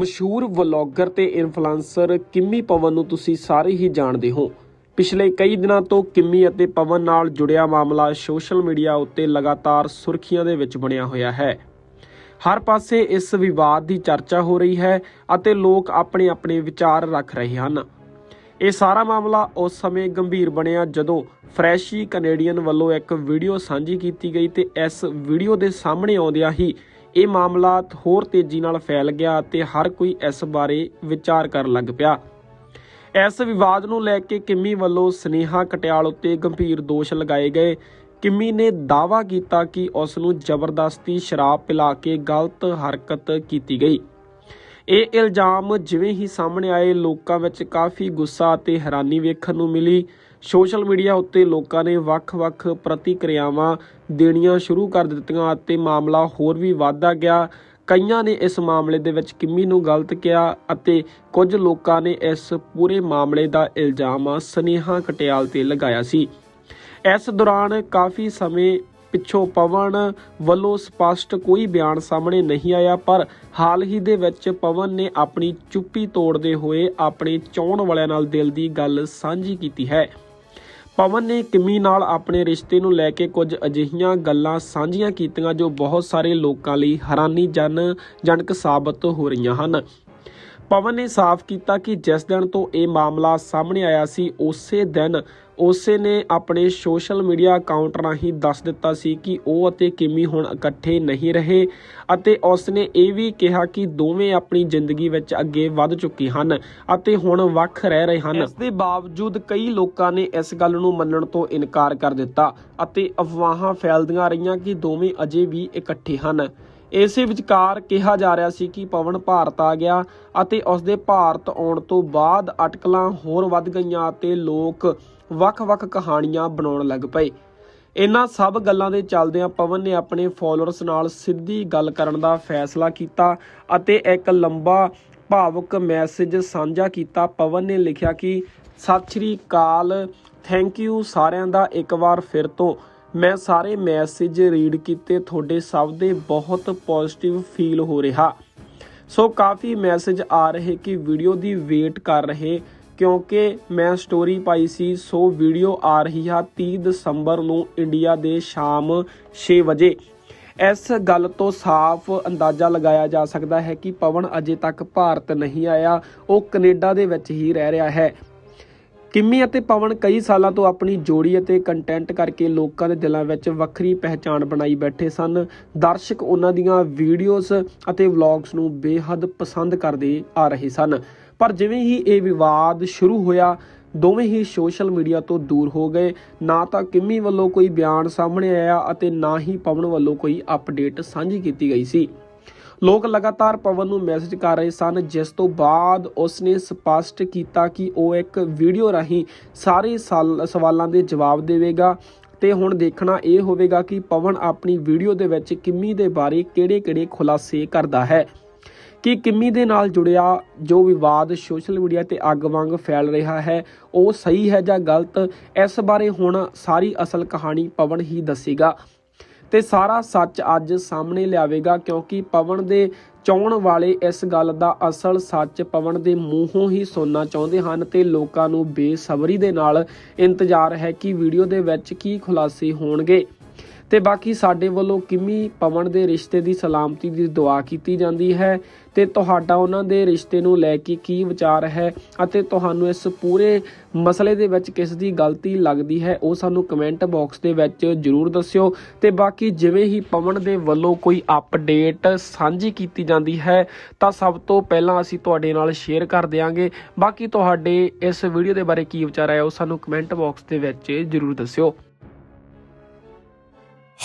ਮਸ਼ਹੂਰ ਵਲੌਗਰ ਤੇ ਇਨਫਲੂਐਂਸਰ ਕਿੰਮੀ ਪਵਨ ਨੂੰ ਤੁਸੀਂ ਸਾਰੇ ਹੀ ਜਾਣਦੇ ਹੋ। ਪਿਛਲੇ ਕਈ ਦਿਨਾਂ ਤੋਂ ਕਿੰਮੀ ਅਤੇ ਪਵਨ ਨਾਲ ਜੁੜਿਆ ਮਾਮਲਾ ਸੋਸ਼ਲ ਮੀਡੀਆ ਉੱਤੇ ਲਗਾਤਾਰ ਸੁਰਖੀਆਂ ਦੇ ਵਿੱਚ ਬਣਿਆ ਹੋਇਆ ਹੈ। ਹਰ ਪਾਸੇ ਇਸ ਵਿਵਾਦ ਦੀ ਚਰਚਾ ਹੋ ਰਹੀ ਹੈ ਅਤੇ ਲੋਕ ਆਪਣੇ ਆਪਣੇ ਵਿਚਾਰ ਰੱਖ ਰਹੇ ਹਨ। ਇਹ ਸਾਰਾ ਮਾਮਲਾ ਉਸ ਸਮੇਂ ਗੰਭੀਰ ਬਣਿਆ ਜਦੋਂ ਫਰੈਸ਼ੀ ਕੈਨੇਡੀਅਨ ਵੱਲੋਂ ਇੱਕ ਵੀਡੀਓ ਸਾਂਝੀ ਕੀਤੀ ਗਈ ਤੇ ਇਸ ਵੀਡੀਓ ਦੇ ਸਾਹਮਣੇ ਆਉਂਦਿਆਂ ਹੀ ਇਹ ਮਾਮਲਾ ਹੋਰ ਤੇਜ਼ੀ ਨਾਲ ਫੈਲ ਗਿਆ ਅਤੇ ਹਰ ਕੋਈ ਇਸ ਬਾਰੇ ਵਿਚਾਰ ਕਰਨ ਲੱਗ ਪਿਆ। ਇਸ ਵਿਵਾਦ ਨੂੰ ਲੈ ਕੇ ਕਿੰਮੀ ਵੱਲੋਂ ਸਨੇਹਾ ਕਟਿਆਲ ਉੱਤੇ ਗੰਭੀਰ ਦੋਸ਼ ਲਗਾਏ ਗਏ। ਕਿੰਮੀ ਨੇ ਦਾਅਵਾ ਕੀਤਾ ਕਿ ਉਸ ਨੂੰ ਜ਼ਬਰਦਸਤੀ ਸ਼ਰਾਬ ਪਿਲਾ ਕੇ ਗਲਤ ਹਰਕਤ ਕੀਤੀ ਗਈ। ਇਹ ਇਲਜ਼ਾਮ ਜਿਵੇਂ ਹੀ ਸਾਹਮਣੇ ਆਏ, ਲੋਕਾਂ ਵਿੱਚ ਕਾਫੀ ਗੁੱਸਾ ਅਤੇ ਹੈਰਾਨੀ ਵੇਖਣ ਨੂੰ ਮਿਲੀ। ਸੋਸ਼ਲ ਮੀਡੀਆ ਉੱਤੇ ਲੋਕਾਂ ਨੇ ਵੱਖ-ਵੱਖ ਪ੍ਰਤੀਕਿਰਿਆਵਾਂ ਦੇਣੀਆਂ ਸ਼ੁਰੂ ਕਰ ਦਿੱਤੀਆਂ ਅਤੇ ਮਾਮਲਾ ਹੋਰ ਵੀ ਵਧਦਾ ਗਿਆ। ਕਈਆਂ ਨੇ ਇਸ ਮਾਮਲੇ ਦੇ ਵਿੱਚ ਕਿੰਮੀ ਨੂੰ ਗਲਤ ਕਿਹਾ ਅਤੇ ਕੁਝ ਲੋਕਾਂ ਨੇ ਇਸ ਪੂਰੇ ਮਾਮਲੇ ਦਾ ਇਲਜ਼ਾਮ ਸਨੇਹਾ ਕਟਿਆਲ ਤੇ ਲਗਾਇਆ ਸੀ। ਇਸ ਦੌਰਾਨ ਕਾਫੀ ਸਮੇਂ ਪਿੱਛੋਂ ਪਵਨ ਵੱਲੋਂ ਸਪਸ਼ਟ ਕੋਈ ਬਿਆਨ ਸਾਹਮਣੇ ਨਹੀਂ ਆਇਆ, ਪਰ ਹਾਲ ਹੀ ਦੇ ਵਿੱਚ ਪਵਨ ਨੇ ਆਪਣੀ ਚੁੱਪੀ ਤੋੜਦੇ ਹੋਏ ਆਪਣੇ ਚਾਹਣ ਵਾਲਿਆਂ ਨਾਲ ਦਿਲ ਦੀ ਗੱਲ ਸਾਂਝੀ ਕੀਤੀ ਹੈ। ਪਵਨ ਨੇ ਕਿਮੀ ਨਾਲ ਆਪਣੇ ਰਿਸ਼ਤੇ ਨੂੰ ਲੈ ਕੇ ਕੁਝ ਅਜਿਹੀਆਂ ਗੱਲਾਂ ਸਾਂਝੀਆਂ ਕੀਤੀਆਂ ਜੋ ਬਹੁਤ ਸਾਰੇ ਲੋਕਾਂ ਲਈ ਹੈਰਾਨੀਜਨ ਜਨਕ ਸਾਬਤ ਹੋ ਰਹੀਆਂ ਹਨ। ਪਵਨ ਨੇ ਸਾਫ਼ ਕੀਤਾ ਕਿ ਜਿਸ ਦਿਨ ਤੋਂ ਇਹ ਮਾਮਲਾ ਸਾਹਮਣੇ ਆਇਆ ਸੀ, ਉਸੇ ਦਿਨ ਉਸੇ ਨੇ ਆਪਣੇ ਸੋਸ਼ਲ ਮੀਡੀਆ ਅਕਾਊਂਟ ਰਾਹੀਂ ਦੱਸ ਦਿੱਤਾ ਸੀ ਕਿ ਉਹ ਅਤੇ ਕਿਮੀ ਹੁਣ ਇਕੱਠੇ ਨਹੀਂ ਰਹੇ ਅਤੇ ਉਸ ਨੇ ਇਹ ਵੀ ਕਿਹਾ ਕਿ ਦੋਵੇਂ ਆਪਣੀ ਜ਼ਿੰਦਗੀ ਵਿੱਚ ਅੱਗੇ ਵੱਧ ਚੁੱਕੇ ਹਨ ਅਤੇ ਹੁਣ ਵੱਖ ਰਹਿ ਰਹੇ ਹਨ। ਇਸ ਦੇ ਬਾਵਜੂਦ ਕਈ ਲੋਕਾਂ ਨੇ ਇਸ ਗੱਲ ਨੂੰ ਮੰਨਣ ਤੋਂ ਇਨਕਾਰ ਕਰ ਦਿੱਤਾ ਅਤੇ ਅਫਵਾਹਾਂ ਫੈਲਦੀਆਂ ਰਹੀਆਂ ਕਿ ਦੋਵੇਂ ਅਜੇ ਵੀ ਇਕੱਠੇ ਹਨ। ਇਸੇ ਵਿਚਕਾਰ ਕਿਹਾ ਜਾ ਰਿਹਾ ਸੀ ਕਿ ਪਵਨ ਭਾਰਤ ਆ ਗਿਆ ਅਤੇ ਉਸ ਦੇ ਭਾਰਤ ਆਉਣ ਤੋਂ ਬਾਅਦ ਅਟਕਲਾਂ ਹੋਰ ਵੱਧ ਗਈਆਂ ਅਤੇ ਲੋਕ ਵੱਖ-ਵੱਖ ਕਹਾਣੀਆਂ ਬਣਾਉਣ ਲੱਗ ਪਏ। ਇਹਨਾਂ ਸਭ ਗੱਲਾਂ ਦੇ ਚੱਲਦਿਆਂ ਪਵਨ ਨੇ ਆਪਣੇ ਫਾਲੋਅਰਸ ਨਾਲ ਸਿੱਧੀ ਗੱਲ ਕਰਨ ਦਾ ਫੈਸਲਾ ਕੀਤਾ ਅਤੇ ਇੱਕ ਲੰਬਾ ਭਾਵੁਕ ਮੈਸੇਜ ਸਾਂਝਾ ਕੀਤਾ। ਪਵਨ ਨੇ ਲਿਖਿਆ ਕਿ, ਸਤਿ ਸ਼੍ਰੀ ਅਕਾਲ, ਥੈਂਕ ਯੂ ਸਾਰਿਆਂ ਦਾ ਇੱਕ ਵਾਰ ਫਿਰ ਤੋਂ। ਮੈਂ ਸਾਰੇ ਮੈਸੇਜ ਰੀਡ ਕੀਤੇ, ਤੁਹਾਡੇ ਸਭ ਦੇ ਬਹੁਤ ਪੋਜ਼ਿਟਿਵ ਫੀਲ ਹੋ ਰਿਹਾ। ਸੋ ਕਾਫੀ ਮੈਸੇਜ ਆ ਰਹੇ ਕਿ ਵੀਡੀਓ ਦੀ ਵੇਟ ਕਰ ਰਹੇ, ਕਿਉਂਕਿ ਮੈਂ ਸਟੋਰੀ ਪਾਈ ਸੀ, ਸੋ ਵੀਡੀਓ ਆ ਰਹੀ ਆ 30 ਦਸੰਬਰ ਨੂੰ ਇੰਡੀਆ ਦੇ ਸ਼ਾਮ 6 ਵਜੇ। ਇਸ ਗੱਲ ਤੋਂ ਸਾਫ਼ ਅੰਦਾਜ਼ਾ ਲਗਾਇਆ ਜਾ ਸਕਦਾ ਹੈ ਕਿ ਪਵਨ ਅਜੇ ਤੱਕ ਭਾਰਤ ਨਹੀਂ ਆਇਆ, ਉਹ ਕੈਨੇਡਾ ਦੇ ਵਿੱਚ ਹੀ ਰਹਿ ਰਿਹਾ ਹੈ। ਕਿੰਮੀ ਅਤੇ ਪਵਨ ਕਈ ਸਾਲਾਂ ਤੋਂ ਆਪਣੀ ਜੋੜੀ ਅਤੇ ਕੰਟੈਂਟ ਕਰਕੇ ਲੋਕਾਂ ਦੇ ਦਿਲਾਂ ਵਿੱਚ ਵੱਖਰੀ ਪਹਿਚਾਣ ਬਣਾਈ ਬੈਠੇ ਸਨ। ਦਰਸ਼ਕ ਉਹਨਾਂ ਦੀਆਂ ਵੀਡੀਓਜ਼ ਅਤੇ ਵਲੌਗਸ ਨੂੰ ਬੇਹੱਦ ਪਸੰਦ ਕਰਦੇ ਆ ਰਹੇ ਸਨ। ਪਰ ਜਿਵੇਂ ਹੀ ਇਹ ਵਿਵਾਦ ਸ਼ੁਰੂ ਹੋਇਆ, ਦੋਵੇਂ ਹੀ ਸੋਸ਼ਲ ਮੀਡੀਆ ਤੋਂ ਦੂਰ ਹੋ ਗਏ। ਨਾ ਤਾਂ ਕਿੰਮੀ ਵੱਲੋਂ ਕੋਈ ਬਿਆਨ ਸਾਹਮਣੇ ਆਇਆ ਅਤੇ ਨਾ ਹੀ ਪਵਨ ਵੱਲੋਂ ਕੋਈ ਅਪਡੇਟ ਸਾਂਝੀ ਕੀਤੀ ਗਈ ਸੀ। ਲੋਕ ਲਗਾਤਾਰ ਪਵਨ ਨੂੰ ਮੈਸੇਜ ਕਰ ਰਹੇ ਸਨ, ਜਿਸ ਤੋਂ ਬਾਅਦ ਉਸਨੇ ਸਪਸ਼ਟ ਕੀਤਾ ਕਿ ਉਹ ਇੱਕ ਵੀਡੀਓ ਰਾਹੀਂ ਸਾਰੇ ਸਾਲ- ਸਵਾਲਾਂ ਦੇ ਜਵਾਬ ਦੇਵੇਗਾ। ਤੇ ਹੁਣ ਦੇਖਣਾ ਇਹ ਹੋਵੇਗਾ ਕਿ ਪਵਨ ਆਪਣੀ ਵੀਡੀਓ ਦੇ ਵਿੱਚ ਕਿੰਮੀ ਦੇ ਬਾਰੇ ਕਿਹੜੇ-ਕਿਹੜੇ ਖੁਲਾਸੇ ਕਰਦਾ ਹੈ। ਕਿ ਕਿੰਮੀ ਦੇ ਨਾਲ ਜੁੜਿਆ ਜੋ ਵਿਵਾਦ ਸੋਸ਼ਲ ਮੀਡੀਆ ਤੇ ਅੱਗ ਵਾਂਗ ਫੈਲ ਰਿਹਾ ਹੈ, ਉਹ ਸਹੀ ਹੈ ਜਾਂ ਗਲਤ, ਇਸ ਬਾਰੇ ਹੁਣ ਸਾਰੀ ਅਸਲ ਕਹਾਣੀ ਪਵਨ ਹੀ ਦੱਸੇਗਾ। ਤੇ ਸਾਰਾ ਸੱਚ ਅੱਜ ਸਾਹਮਣੇ ਲਿਆਵੇਗਾ, ਕਿਉਂਕਿ ਪਵਨ ਦੇ ਚਾਹਣ ਵਾਲੇ ਇਸ ਗੱਲ ਦਾ ਅਸਲ ਸੱਚ ਪਵਨ ਦੇ ਮੂੰਹੋਂ ਹੀ ਸੁਣਨਾ ਚਾਹੁੰਦੇ ਹਨ ਤੇ ਲੋਕਾਂ ਨੂੰ ਬੇਸਬਰੀ ਦੇ ਨਾਲ ਇੰਤਜ਼ਾਰ ਹੈ ਕਿ ਵੀਡੀਓ ਦੇ ਵਿੱਚ ਕੀ ਖੁਲਾਸੇ ਹੋਣਗੇ। ਤੇ ਬਾਕੀ ਸਾਡੇ ਵੱਲੋਂ ਕਿੰਮੀ ਪਵਨ ਦੇ ਰਿਸ਼ਤੇ ਦੀ ਸਲਾਮਤੀ ਦੀ ਦੁਆ ਕੀਤੀ ਜਾਂਦੀ ਹੈ ਤੇ ਤੁਹਾਡਾ ਉਹਨਾਂ ਦੇ ਰਿਸ਼ਤੇ ਨੂੰ ਲੈ ਕੇ ਕੀ ਵਿਚਾਰ ਹੈ ਅਤੇ ਤੁਹਾਨੂੰ ਇਸ ਪੂਰੇ ਮਸਲੇ ਦੇ ਵਿੱਚ ਕਿਸ ਦੀ ਗਲਤੀ ਲੱਗਦੀ ਹੈ, ਉਹ ਸਾਨੂੰ ਕਮੈਂਟ ਬਾਕਸ ਦੇ ਵਿੱਚ ਜਰੂਰ ਦੱਸਿਓ। ਤੇ ਬਾਕੀ ਜਿਵੇਂ ਹੀ ਪਵਨ ਦੇ ਵੱਲੋਂ ਕੋਈ ਅਪਡੇਟ ਸਾਂਝੀ ਕੀਤੀ ਜਾਂਦੀ ਹੈ, ਤਾਂ ਸਭ ਤੋਂ ਪਹਿਲਾਂ ਅਸੀਂ ਤੁਹਾਡੇ ਨਾਲ ਸ਼ੇਅਰ ਕਰ ਦਿਆਂਗੇ। ਬਾਕੀ ਤੁਹਾਡੇ ਇਸ ਵੀਡੀਓ ਦੇ ਬਾਰੇ ਕੀ ਵਿਚਾਰ ਹੈ, ਉਹ ਸਾਨੂੰ ਕਮੈਂਟ ਬਾਕਸ ਦੇ ਵਿੱਚ ਜਰੂਰ ਦੱਸਿਓ।